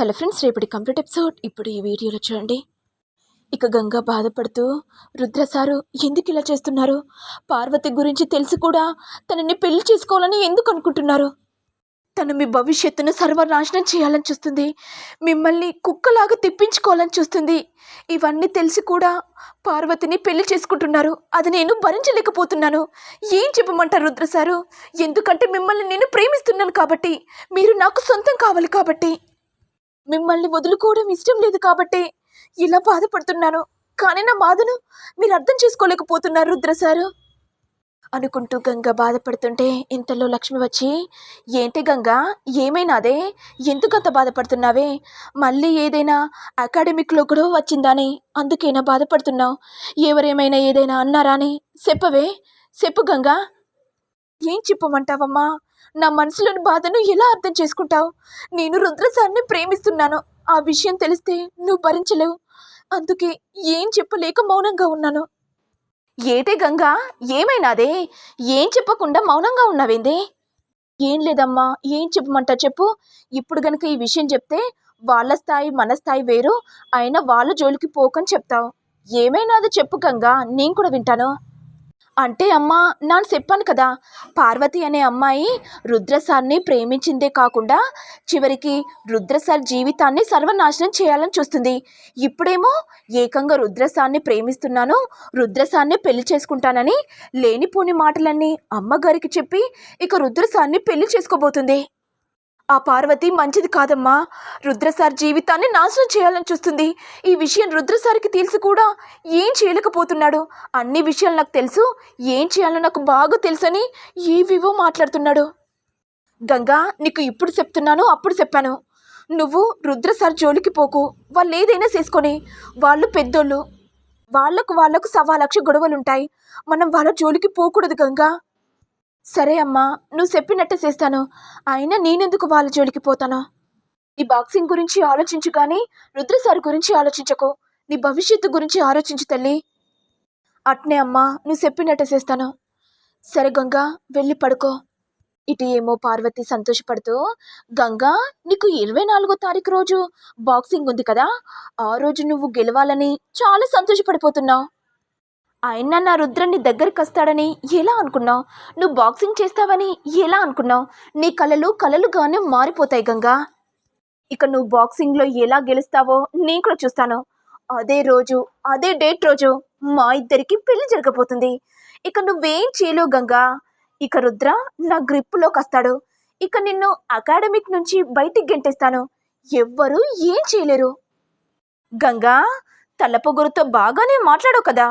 Hello friends రేపటి complete episode. ఇప్పుడు ఈ వీడియోలో చూడండి. ఇక గంగ బాధపడుతూ రుద్ర సారు ఎందుకు ఇలా చేస్తున్నారు? పార్వతి గురించి తెలిసి కూడా తనని పెళ్ళి చేసుకోవాలని ఎందుకు అనుకుంటున్నారు? తను మీ భవిష్యత్తును సర్వనాశనం చేయాలని చూస్తుంది. మిమ్మల్ని కుక్కలాగా తిప్పించుకోవాలని చూస్తుంది. ఇవన్నీ తెలిసి కూడా పార్వతిని పెళ్ళి చేసుకుంటున్నారు. అది నేను భరించలేకపోతున్నాను. ఏం చెప్పమంటారు రుద్ర సారు? ఎందుకంటే మిమ్మల్ని నేను ప్రేమిస్తున్నాను కాబట్టి మీరు నాకు సొంతం కావాలి కాబట్టి. మిమ్మల్ని వదులుకోవడం ఇష్టం లేదు కాబట్టి ఇలా బాధపడుతున్నాను. కానీ నా బాధను మీరు అర్థం చేసుకోలేకపోతున్నారు రుద్ర సారు. అనుకుంటూ గంగ బాధపడుతుంటే ఇంతలో లక్ష్మి వచ్చి ఏంటి గంగ ఏమైనాదే ఎందుకంత బాధపడుతున్నావే? మళ్ళీ ఏదైనా అకాడమిక్లో కూడా వచ్చిందాని? అందుకేనా బాధపడుతున్నావు? ఎవరేమైనా ఏదైనా అన్నారా అని? చెప్పవే చెప్పు గంగా. ఏం చెప్పమంటావమ్మా? నా మనసులోని బాధను ఎలా అర్థం చేసుకుంటావు? నేను రుద్రసాన్ని ప్రేమిస్తున్నాను. ఆ విషయం తెలిస్తే నువ్వు భరించలేవు. అందుకే ఏం చెప్పలేక మౌనంగా ఉన్నాను. ఏటే గంగా ఏమైనాదే? ఏం చెప్పకుండా మౌనంగా ఉన్నావేందే? ఏం లేదమ్మా ఏం చెప్పమంటా చెప్పు. ఇప్పుడు గనుక ఈ విషయం చెప్తే వాళ్ళ స్థాయి మన స్థాయి వేరు. అయినా వాళ్ళ జోలికి పోకని చెప్తావు. ఏమైనాదో చెప్పు గంగా నేను కూడా వింటాను. అంటే అమ్మా నాన్న చెప్పాను కదా పార్వతి అనే అమ్మాయి రుద్రసార్ని ప్రేమించిందే కాకుండా చివరికి రుద్రసార్ జీవితాన్ని సర్వనాశనం చేయాలని చూస్తుంది. ఇప్పుడేమో ఏకంగా రుద్రసార్ని ప్రేమిస్తున్నాను రుద్రసార్ని పెళ్ళి చేసుకుంటానని లేనిపోని మాటలన్నీ అమ్మగారికి చెప్పి ఇక రుద్రసార్ని పెళ్ళి చేసుకోబోతుంది. ఆ పార్వతి మంచిది కాదమ్మా. రుద్రసార్ జీవితాన్ని నాశనం చేయాలని చూస్తుంది. ఈ విషయం రుద్రసార్కి తెలిసి కూడా ఏం చేయలేకపోతున్నాడు. అన్ని విషయాలు నాకు తెలుసు. ఏం చేయాలో నాకు బాగా తెలుసని ఏవివో మాట్లాడుతున్నాడు. గంగా నీకు ఇప్పుడు చెప్తున్నాను అప్పుడు చెప్పాను. నువ్వు రుద్రసార్ జోలికి పోకు. వాళ్ళు ఏదైనా చేసుకొని వాళ్ళు పెద్దోళ్ళు. వాళ్ళకు వాళ్ళకు సవా లక్ష గొడవలుంటాయి. మనం వాళ్ళ జోలికి పోకూడదు గంగా. సరే అమ్మా నువ్వు చెప్పినట్టే చేస్తాను. అయినా నేనెందుకు వాళ్ళ జోలికి పోతాను? నీ బాక్సింగ్ గురించి ఆలోచించు కానీ రుద్రసార్ గురించి ఆలోచించకు. నీ భవిష్యత్తు గురించి ఆలోచించు తల్లి. అట్నే అమ్మా నువ్వు చెప్పినట్టే చేస్తాను. సరే గంగా వెళ్ళి పడుకో. ఇటు ఏమో పార్వతి సంతోషపడుతూ గంగా నీకు ఇరవై నాలుగో తారీఖు రోజు బాక్సింగ్ ఉంది కదా? ఆ రోజు నువ్వు గెలవాలని చాలా సంతోషపడిపోతున్నావు. ఆయన నా రుద్రని దగ్గరికి వస్తాడని ఎలా అనుకున్నావు? నువ్వు బాక్సింగ్ చేస్తావని ఎలా అనుకున్నావు? నీ కలలు కలలుగానే మారిపోతాయి గంగా. ఇక నువ్వు బాక్సింగ్లో ఎలా గెలుస్తావో నేను కూడా చూస్తాను. అదే రోజు అదే డేట్ రోజు మా ఇద్దరికి పెళ్ళి జరగబోతుంది. ఇక నువ్వేం చేయలేవు గంగా. ఇక రుద్ర నా గ్రిప్పులోకి వస్తాడు. ఇక నిన్ను అకాడమిక్ నుంచి బయటికి గెంటేస్తాను. ఎవ్వరూ ఏం చేయలేరు. గంగా తలపొగురుతో బాగానే మాట్లాడవు కదా.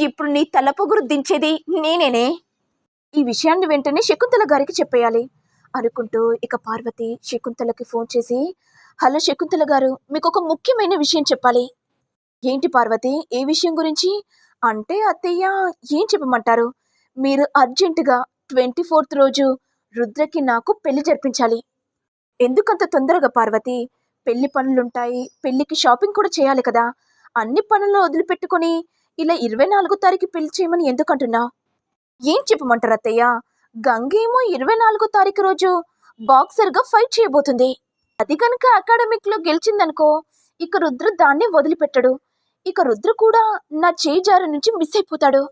ఇప్పుడు నీ తలపొగురు దించేది నేనేనే? ఈ విషయాన్ని వెంటనే శకుంతల గారికి చెప్పేయాలి. అనుకుంటూ ఇక పార్వతి శకుంతలకి ఫోన్ చేసి హలో శకుంతల గారు మీకు ఒక ముఖ్యమైన విషయం చెప్పాలి. ఏంటి పార్వతి ఏ విషయం గురించి? అంటే అత్తయ్య ఏం చెప్పమంటారు? మీరు అర్జెంటుగా ట్వంటీ ఫోర్త్ రోజు రుద్రకి నాకు పెళ్ళి జరిపించాలి. ఎందుకంత తొందరగా పార్వతి? పెళ్ళి పనులుంటాయి పెళ్ళికి షాపింగ్ కూడా చేయాలి కదా. అన్ని పనులు వదిలిపెట్టుకొని ఇలా ఇరవై నాలుగో తారీఖు పెళ్ళి చేయమని ఎందుకంటున్నా? ఏం చెప్పమంటారు అత్తయ్య? గంగేమో ఇరవై నాలుగో తారీఖు రోజు బాక్సర్గా ఫైట్ చేయబోతుంది. అది కనుక అకాడమిక్లో గెలిచిందనుకో ఇక రుద్ర దాన్ని వదిలిపెట్టడు. ఇక రుద్ర కూడా నా చేయి నుంచి మిస్ అయిపోతాడు.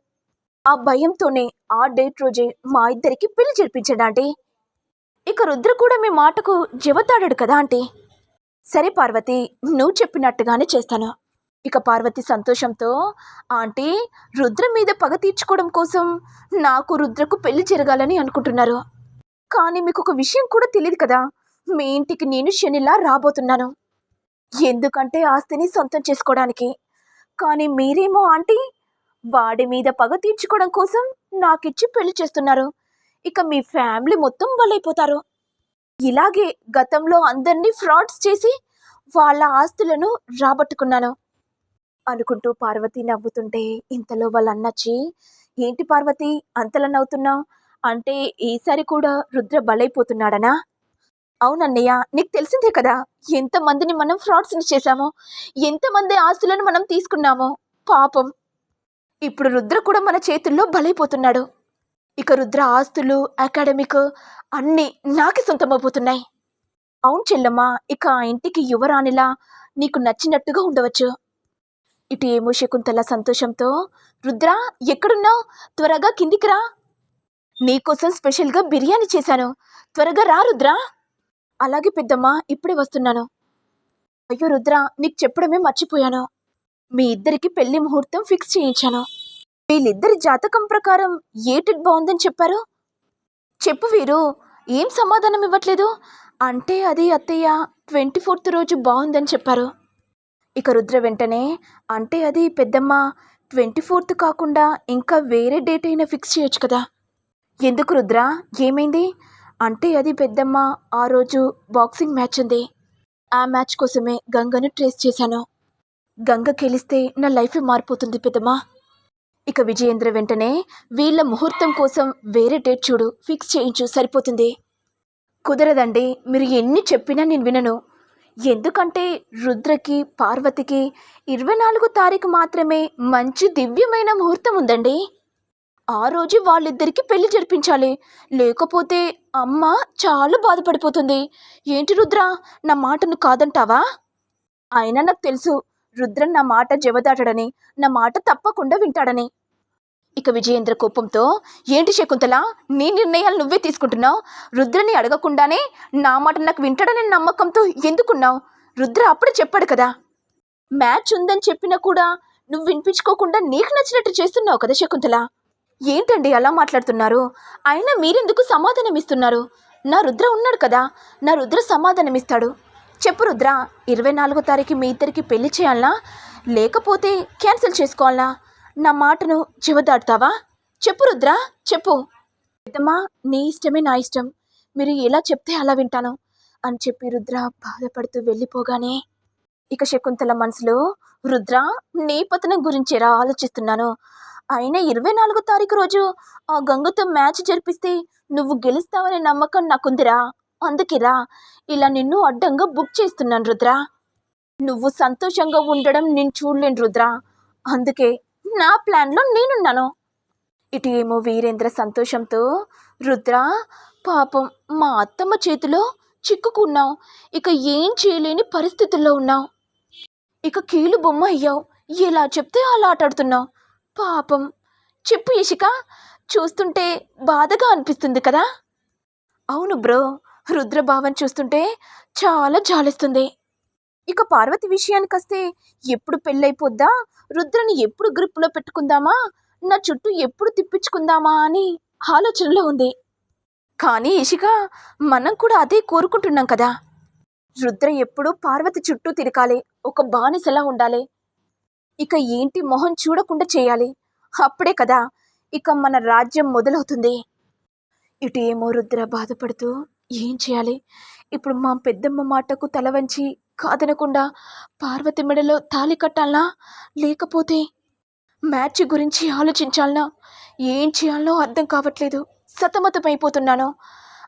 ఆ భయంతోనే ఆ డేట్ రోజే మా ఇద్దరికి పెళ్ళి జరిపించాడు ఆంటీ. ఇక రుద్ర కూడా మీ మాటకు జవతాడాడు కదా ఆంటీ. సరే పార్వతి నువ్వు చెప్పినట్టుగానే చేస్తాను. ఇక పార్వతి సంతోషంతో ఆంటీ రుద్ర మీద పగ తీర్చుకోవడం కోసం నాకు రుద్రకు పెళ్ళి జరగాలని అనుకుంటున్నారు. కానీ మీకు ఒక విషయం కూడా తెలియదు కదా. మీ ఇంటికి నేను శనిలా రాబోతున్నాను. ఎందుకంటే ఆస్తిని సొంతం చేసుకోవడానికి. కానీ మీరేమో ఆంటీ వాడి మీద పగ తీర్చుకోవడం కోసం నాకిచ్చి పెళ్ళి చేస్తున్నారు. ఇక మీ ఫ్యామిలీ మొత్తం బలైపోతారు. ఇలాగే గతంలో అందరినీ ఫ్రాడ్స్ చేసి వాళ్ళ ఆస్తులను రాబట్టుకున్నాను. అనుకుంటూ పార్వతి నవ్వుతుంటే ఇంతలో వాళ్ళ అన్నచ్చి ఏంటి పార్వతి అంతలా నవ్వుతున్నావు అంటే ఈసారి కూడా రుద్ర బలైపోతున్నాడనా? అవునన్నయ్య నీకు తెలిసిందే కదా ఎంతమందిని మనం ఫ్రాడ్స్ని చేశామో ఎంతమంది ఆస్తులను మనం తీసుకున్నామో పాపం. ఇప్పుడు రుద్ర కూడా మన చేతుల్లో బలైపోతున్నాడు. ఇక రుద్ర ఆస్తులు అకాడమిక్ అన్నీ నాకే సొంతమైపోతున్నాయి అవును చెల్లమ్మ ఇక ఆ ఇంటికి యువరాణిలా నీకు నచ్చినట్టుగా ఉండవచ్చు. ఇటు ఏమో శకుంతల సంతోషంతో రుద్ర ఎక్కడున్నావు? త్వరగా కిందికి రా. నీకోసం స్పెషల్గా బిర్యానీ చేశాను. త్వరగా రా రుద్ర. అలాగే పెద్దమ్మ ఇప్పుడే వస్తున్నాను. అయ్యో రుద్ర నీకు చెప్పడమే మర్చిపోయాను. మీ ఇద్దరికి పెళ్ళి ముహూర్తం ఫిక్స్ చేయించాను. వీళ్ళిద్దరి జాతకం ప్రకారం ఏటిడ్ బాగుందని చెప్పారు? చెప్పు వీరు ఏం సమాధానం ఇవ్వట్లేదు? అంటే అది అత్తయ్య ట్వంటీ ఫోర్త్ రోజు బాగుందని చెప్పారు. ఇక రుద్ర వెంటనే అంటే అది పెద్దమ్మ ట్వంటీ ఫోర్త్ కాకుండా ఇంకా వేరే డేట్ అయినా ఫిక్స్ చేయొచ్చు కదా. ఎందుకు రుద్ర? ఏమైంది? అంటే అది పెద్దమ్మ ఆ రోజు బాక్సింగ్ మ్యాచ్ ఉంది ఆ మ్యాచ్ కోసమే గంగను ట్రేస్ చేశాను. గంగ గెలిస్తే నా లైఫ్ మారిపోతుంది పెద్దమ్మ. ఇక విజయేంద్ర వెంటనే వీళ్ళ ముహూర్తం కోసం వేరే డేట్ చూడు ఫిక్స్ చేయించు సరిపోతుంది. కుదరదండి మీరు ఎన్ని చెప్పినా నేను వినను. ఎందుకంటే రుద్రకి పార్వతికి ఇరవై నాలుగో తారీఖు మాత్రమే మంచి దివ్యమైన ముహూర్తం ఉందండి. ఆ రోజు వాళ్ళిద్దరికీ పెళ్ళి జరిపించాలి. లేకపోతే అమ్మ చాలా బాధపడిపోతుంది. ఏంటి రుద్ర నా మాటను కాదంటావా? అయినా నాకు తెలుసు రుద్ర నా మాట జవదాటడని నా మాట తప్పకుండా వింటాడని. ఇక విజయేంద్ర కోపంతో ఏంటి శకుంతల? నీ నిర్ణయాలు నువ్వే తీసుకుంటున్నావు? రుద్రని అడగకుండానే నా మాట నాకు వింటాడనే నమ్మకంతో ఎందుకున్నావు? రుద్ర అప్పుడు చెప్పాడు కదా. మ్యాచ్ ఉందని చెప్పినా కూడా నువ్వు వినిపించుకోకుండా నీకు నచ్చినట్టు చేస్తున్నావు కదా శకుంతల? ఏంటండి అలా మాట్లాడుతున్నారు? అయినా మీరెందుకు సమాధానం ఇస్తున్నారు నా రుద్ర ఉన్నాడు కదా నా రుద్ర సమాధానం ఇస్తాడు చెప్పు రుద్ర ఇరవై నాలుగో తారీఖు మీ ఇద్దరికి పెళ్ళి చేయాలనా లేకపోతే క్యాన్సిల్ చేసుకోవాలా? నా మాటను చివదాడుతావా చెప్పు రుద్ర చెప్పు. పెద్దమ్మా నీ ఇష్టమే నా ఇష్టం. మీరు ఎలా చెప్తే అలా వింటాను అని చెప్పి రుద్ర బాధపడుతూ వెళ్ళిపోగానే ఇక శకుంతల మనసులో రుద్ర నీ పతనం గురించేరా ఆలోచిస్తున్నాను? అయినా ఇరవై నాలుగో తారీఖు రోజు ఆ గంగతో మ్యాచ్ జరిపిస్తే నువ్వు గెలుస్తావనే నమ్మకం నాకుందిరా. అందుకేరా ఇలా నిన్ను అడ్డంగా బుక్ చేస్తున్నాను రుద్ర. నువ్వు సంతోషంగా ఉండడం నేను చూడలేను రుద్ర. అందుకే నా ప్లాన్లో నేనున్నాను. ఇటు ఏమో వీరేంద్ర సంతోషంతో రుద్ర పాపం మా అత్తమ్మ చేతిలో చిక్కుకున్నావు. ఇక ఏం చేయలేని పరిస్థితుల్లో ఉన్నావు. ఇక కీలు బొమ్మ అయ్యావు. ఎలా చెప్తే అలా ఆటాడుతున్నావు. పాపం. చెప్పు ఇషిక. చూస్తుంటే బాధగా అనిపిస్తుంది కదా. అవును బ్రో. రుద్రభావం చూస్తుంటే చాలా జాలిస్తుంది. ఇక పార్వతి విషయానికొస్తే ఎప్పుడు పెళ్ళైపోద్దా? రుద్రని ఎప్పుడు గ్రిప్లో పెట్టుకుందామా? నా చుట్టూ ఎప్పుడు తిప్పించుకుందామా అని ఆలోచనలో ఉంది. కానీ ఇషిక మనం కూడా అదే కోరుకుంటున్నాం కదా. రుద్ర ఎప్పుడు పార్వతి చుట్టూ తిరగాలి. ఒక బానిసలా ఉండాలి. ఇక ఏంటి మొహం చూడకుండా చేయాలి? అప్పుడే కదా ఇక మన రాజ్యం మొదలవుతుంది. ఇటు ఏమో రుద్ర బాధపడుతూ ఏం చేయాలి? ఇప్పుడు మా పెద్దమ్మ మాటకు తల వంచి కాదనకుండా పార్వతి మెడలో తాళి కట్టాలనా? లేకపోతే మ్యాచ్ గురించి ఆలోచించాలనా? ఏం చేయాలనో అర్థం కావట్లేదు. సతమతమైపోతున్నాను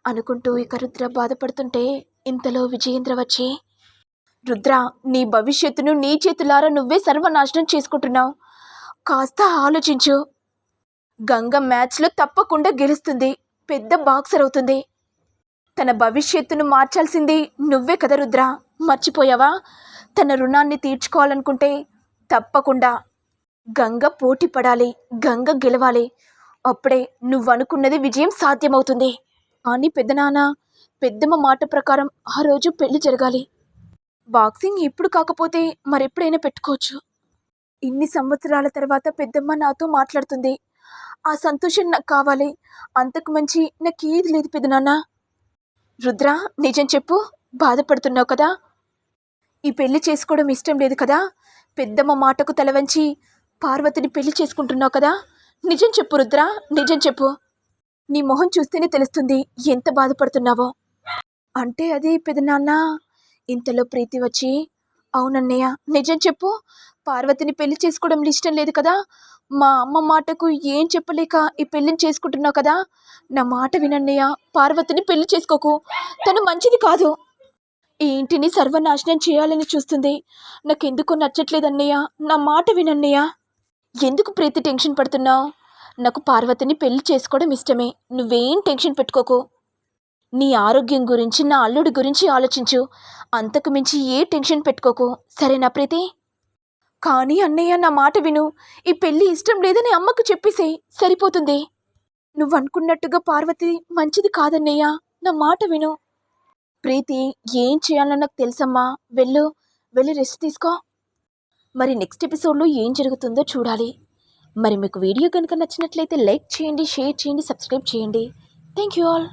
అనుకుంటూ ఇక రుద్ర బాధపడుతుంటే ఇంతలో విజయేంద్ర వచ్చి రుద్ర నీ భవిష్యత్తును నీ చేతులారా నువ్వే సర్వనాశనం చేసుకుంటున్నావు. కాస్త ఆలోచించు. గంగ మ్యాచ్లో తప్పకుండా గెలుస్తుంది. పెద్ద బాక్సర్ అవుతుంది. తన భవిష్యత్తును మార్చాల్సింది నువ్వే కదా రుద్ర. మర్చిపోయావా? తన రుణాన్ని తీర్చుకోవాలనుకుంటే తప్పకుండా గంగ పోటీ పడాలి గంగ గెలవాలి. అప్పుడే నువ్వు అనుకున్నది విజయం సాధ్యమవుతుంది. కానీ పెద్దనాన్న పెద్దమ్మ మాట ప్రకారం ఆ రోజు పెళ్ళి జరగాలి. బాక్సింగ్ ఇప్పుడు కాకపోతే మరెప్పుడైనా పెట్టుకోవచ్చు. ఇన్ని సంవత్సరాల తర్వాత పెద్దమ్మ నాతో మాట్లాడుతుంది. ఆ సంతోషం నాకు కావాలి. అంతకు మంచి నాకు ఏది లేదు పెదనాన్న రుద్ర నిజం చెప్పు. బాధపడుతున్నావు కదా? ఈ పెళ్ళి చేసుకోవడం ఇష్టం లేదు కదా? పెద్దమ్మ మాటకు తలవంచి పార్వతిని పెళ్ళి చేసుకుంటున్నావు కదా? నిజం చెప్పు రుద్ర నిజం చెప్పు. నీ మొహం చూస్తేనే తెలుస్తుంది ఎంత బాధపడుతున్నావో. అంటే అది పెదనాన్న ఇంతలో ప్రీతి వచ్చి అవునన్నయ్య నిజం చెప్పు. పార్వతిని పెళ్ళి చేసుకోవడం ఇష్టం లేదు కదా? మా అమ్మ మాటకు ఏం చెప్పలేక ఈ పెళ్ళిని చేసుకుంటున్నావు కదా? నా మాట వినన్నయ్య పార్వతిని పెళ్ళి చేసుకోకు. తను మంచిది కాదు. ఈ ఇంటిని సర్వనాశనం చేయాలని చూస్తుంది. నాకెందుకు నచ్చట్లేదన్నయ్య. నా మాట వినన్నయ్య. ఎందుకు ప్రీతి టెన్షన్ పడుతున్నావు? నాకు పార్వతిని పెళ్ళి చేసుకోవడం ఇష్టమే. నువ్వేం టెన్షన్ పెట్టుకోకు. నీ ఆరోగ్యం గురించి నా అల్లుడి గురించి ఆలోచించు. అంతకు మించి ఏ టెన్షన్ పెట్టుకోకు. సరేనా ప్రీతి? కానీ అన్నయ్య నా మాట విను. ఈ పెళ్ళి ఇష్టం లేదని అమ్మకు చెప్పేసేయ్. సరిపోతుంది. నువ్వు అనుకున్నట్టుగా పార్వతి మంచిది కాదన్నయ్య. నా మాట విను. ప్రీతి ఏం చేయాలో నాకు తెలుసమ్మా. వెళ్ళు వెళ్ళి రెస్ట్ తీసుకో. మరి నెక్స్ట్ ఎపిసోడ్లో ఏం జరుగుతుందో చూడాలి. మరి మీకు వీడియో కనుక నచ్చినట్లయితే లైక్ చేయండి షేర్ చేయండి సబ్స్క్రైబ్ చేయండి. Thank you all.